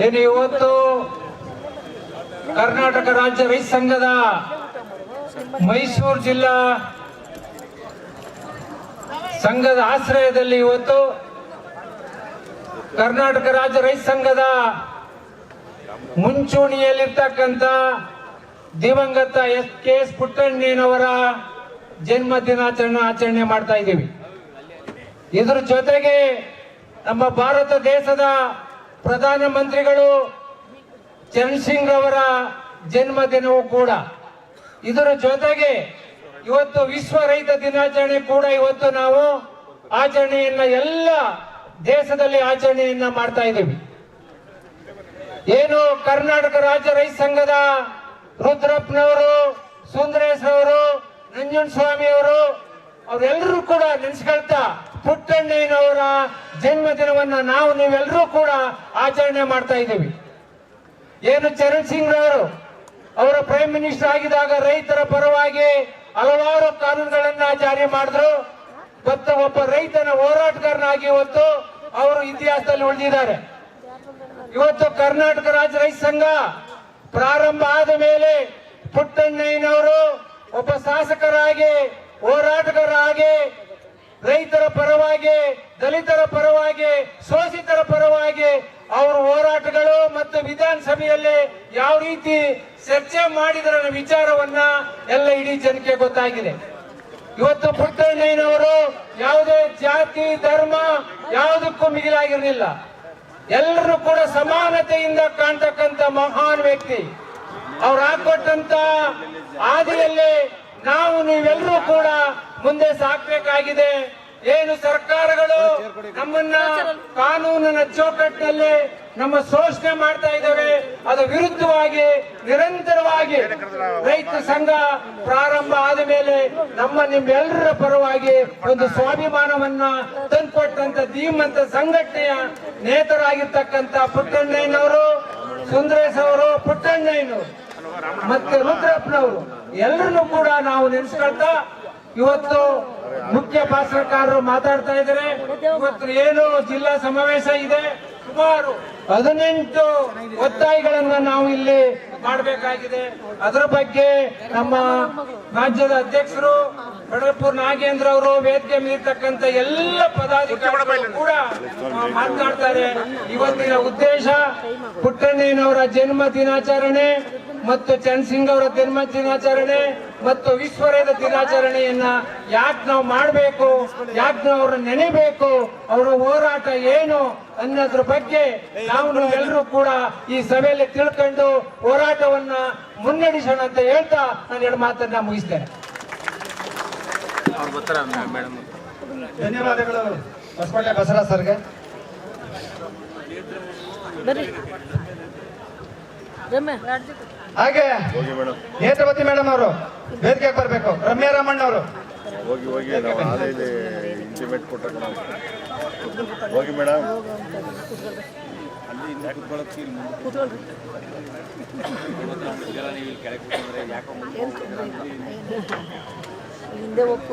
ಏನು ಇವತ್ತು ಕರ್ನಾಟಕ ರಾಜ್ಯ ರೈತ ಸಂಘದ ಮೈಸೂರು ಜಿಲ್ಲಾ ಸಂಘದ ಆಶ್ರಯದಲ್ಲಿ ಇವತ್ತು ಕರ್ನಾಟಕ ರಾಜ್ಯ ರೈತ ಸಂಘದ ಮುಂಚೂಣಿಯಲ್ಲಿರ್ತಕ್ಕಂಥ ದಿವಂಗತ ಎಸ್ ಕೆ ಎಸ್ ಪುಟ್ಟಣ್ಣನವರ ಜನ್ಮ ದಿನಾಚರಣೆ ಆಚರಣೆ ಮಾಡ್ತಾ ಇದ್ದೀವಿ. ಇದ್ರ ಜೊತೆಗೆ ನಮ್ಮ ಭಾರತ ದೇಶದ ಪ್ರಧಾನ ಮಂತ್ರಿಗಳು ಚರಣ್ ಸಿಂಗ್ ರವರ ಜನ್ಮದಿನವೂ ಕೂಡ. ಇದರ ಜೊತೆಗೆ ಇವತ್ತು ವಿಶ್ವ ರೈತ ದಿನಾಚರಣೆ ಕೂಡ ಇವತ್ತು ನಾವು ಆಚರಣೆಯನ್ನ ಎಲ್ಲ ದೇಶದಲ್ಲಿ ಆಚರಣೆಯನ್ನ ಮಾಡ್ತಾ ಇದ್ದೀವಿ. ಏನು ಕರ್ನಾಟಕ ರಾಜ್ಯ ರೈತ ಸಂಘದ ರುದ್ರಪ್ಪನವರು, ಸುಂದರೇಶ್ ಅವರು ನಂಜನ್ ಸ್ವಾಮಿ ಅವರು ಅವರೆಲ್ಲರೂ ಕೂಡ ನೆನೆಸ್ಕೊಳ್ತಾ ಪುಟ್ಟಣ್ಣಯ್ಯನವರ ಜನ್ಮದಿನವನ್ನ ನಾವು ನೀವೆಲ್ಲರೂ ಕೂಡ ಆಚರಣೆ ಮಾಡ್ತಾ ಇದ್ದೀವಿ. ಏನು ಚರಣ್ ಸಿಂಗ್ ರವರು ಅವರ ಪ್ರೈಮ್ ಮಿನಿಸ್ಟರ್ ಆಗಿದಾಗ ರೈತರ ಪರವಾಗಿ ಹಲವಾರು ಕಾನೂನುಗಳನ್ನ ಜಾರಿ ಮಾಡಿದ್ರು. ಮತ್ತು ಒಬ್ಬ ರೈತನ ಹೋರಾಟಗಾರನಾಗಿ ಇವತ್ತು ಅವರು ಇತಿಹಾಸದಲ್ಲಿ ಉಳಿದಿದ್ದಾರೆ. ಇವತ್ತು ಕರ್ನಾಟಕ ರಾಜ್ಯ ರೈತ ಸಂಘ ಪ್ರಾರಂಭ ಆದ ಮೇಲೆ ಪುಟ್ಟಣ್ಣಯ್ಯನವರು ಒಬ್ಬ ಶಾಸಕರಾಗಿ, ಹೋರಾಟಗಾರರಾಗಿ ರೈತರ ಪರವಾಗಿ, ದಲಿತರ ಪರವಾಗಿ, ಶೋಷಿತರ ಪರವಾಗಿ ಅವರ ಹೋರಾಟಗಳು ಮತ್ತು ವಿಧಾನಸಭೆಯಲ್ಲಿ ಯಾವ ರೀತಿ ಚರ್ಚೆ ಮಾಡಿದರ ವಿಚಾರವನ್ನ ಎಲ್ಲ ಇಡೀ ಜನಕ್ಕೆ ಗೊತ್ತಾಗಿದೆ. ಇವತ್ತು ಪುಟ್ಟಣ್ಣಯ್ಯನವರು ಯಾವುದೇ ಜಾತಿ, ಧರ್ಮ ಯಾವುದಕ್ಕೂ ಮಿಗಿಲಾಗಿರಲಿಲ್ಲ. ಎಲ್ಲರೂ ಕೂಡ ಸಮಾನತೆಯಿಂದ ಕಾಣ್ತಕ್ಕಂತ ಮಹಾನ್ ವ್ಯಕ್ತಿ. ಅವ್ರು ಹಾಕೊಟ್ಟಂತ ಹಾದಿಯಲ್ಲಿ ನಾವು ನೀವೆಲ್ಲರೂ ಕೂಡ ಮುಂದೆ ಸಾಕ್ಬೇಕಾಗಿದೆ. ಏನು ಸರ್ಕಾರಗಳು ನಮ್ಮನ್ನ ಕಾನೂನಿನ ಚೌಕಟ್ಟಿನಲ್ಲಿ ನಮ್ಮ ಶೋಷಣೆ ಮಾಡ್ತಾ ಇದ್ದಾವೆ. ಅದರ ವಿರುದ್ಧವಾಗಿ, ನಿರಂತರವಾಗಿ ರೈತ ಸಂಘ ಪ್ರಾರಂಭ ಆದ ಮೇಲೆ ನಮ್ಮ ನಿಮ್ಮೆಲ್ಲರ ಪರವಾಗಿ ಒಂದು ಸ್ವಾಭಿಮಾನವನ್ನ ತಂದುಕೊಟ್ಟಂತ ಧೀಮಂತ ಸಂಘಟನೆಯ ನೇತರಾಗಿರ್ತಕ್ಕಂಥ ಪುಟ್ಟಣ್ಣಯ್ಯನವರು, ಸುಂದರೇಶ್ ಅವರು, ಪುಟ್ಟಣ್ಣಯ್ಯನವರು. ಮತ್ತೆ ರುದ್ರಪ್ಪನವರು. ಎಲ್ಲರನ್ನು ಕೂಡ ನಾವು ನೆನೆಸ್ಕೊಳ್ತಾ ಇವತ್ತು ಮುಖ್ಯ ಭಾಷಣಕಾರರು ಮಾತಾಡ್ತಾ ಇದ್ದಾರೆ. ಇವತ್ತು ಏನು ಜಿಲ್ಲಾ ಸಮಾವೇಶ ಇದೆ. ಸುಮಾರು ಹದಿನೆಂಟು ಒತ್ತಾಯಗಳನ್ನ ನಾವು ಇಲ್ಲಿ ಮಾಡಬೇಕಾಗಿದೆ. ಅದರ ಬಗ್ಗೆ ನಮ್ಮ ರಾಜ್ಯದ ಅಧ್ಯಕ್ಷರು ಪಡಲ್ಪುರ್ ನಾಗೇಂದ್ರ ಅವರು ವೇದಿಕೆ ಮೀರ್ತಕ್ಕಂಥ ಎಲ್ಲ ಪದಾಧಿಕಾರಿಗಳು ಕೂಡ ಮಾತನಾಡ್ತಾರೆ. ಇವತ್ತಿನ ಉದ್ದೇಶ ಪುಟ್ಟಣ್ಣಯ್ಯನವರ ಜನ್ಮ ದಿನಾಚರಣೆ ಮತ್ತು ಚನ್ಸಿಂಗ್ ಅವರ ಜನ್ಮ ದಿನಾಚರಣೆ ಮತ್ತು ವಿಶ್ವರೇದ ದಿನಾಚರಣೆಯನ್ನ ಯಾಕೆ ನಾವು ಮಾಡಬೇಕು, ಯಾಕೆ ನಾವು ಅವ್ರನ್ನ ನೆನೆಬೇಕು, ಅವರ ಹೋರಾಟ ಏನು ಅನ್ನೋದ್ರ ಬಗ್ಗೆ ನಾವು ಎಲ್ಲರೂ ಕೂಡ ಈ ಸಭೆಯಲ್ಲಿ ತಿಳ್ಕೊಂಡು ಹೋರಾಟವನ್ನ ಮುನ್ನಡೆಸೋಣ ಅಂತ ಹೇಳ್ತಾ ನಾನು ಎರಡು ಮಾತನ್ನ ಮುಗಿಸ್ತೇನೆ. ಅವ್ರು ಬರ್ತಾರ ಮೇಡಮ್. ಧನ್ಯವಾದಗಳು. ಹೊಸಕೋಟೆ ಬಸವರಾಜ್ ಸರ್ಗೆ. ಹಾಗೆ ಹೋಗಿ ಮೇಡಮ್. ನೇತ್ರವತಿ ಮೇಡಮ್ ಅವರು. ವೇದಿಕೆಗೆ ಬರಬೇಕು. ರಮ್ಯಾ ರಾಮಣ್ಣ ಅವರು. ಹೋಗಿ ಹೋಗಿ. ನಾವು ಆಲೇ ಇಲ್ಲಿ ಇಂಟಿಮೇಟ್ ಕೊಟ್ಟಿ ನಾವು ಹೋಗಿ ಮೇಡಮ್. ಅಲ್ಲಿ ನೀವು ಕೆಳಗೆ ಕೂತ್ಕೊಂಡ್ರೆ ಯಾಕೋ ಹಿಂದೆ ಹೋಗಿ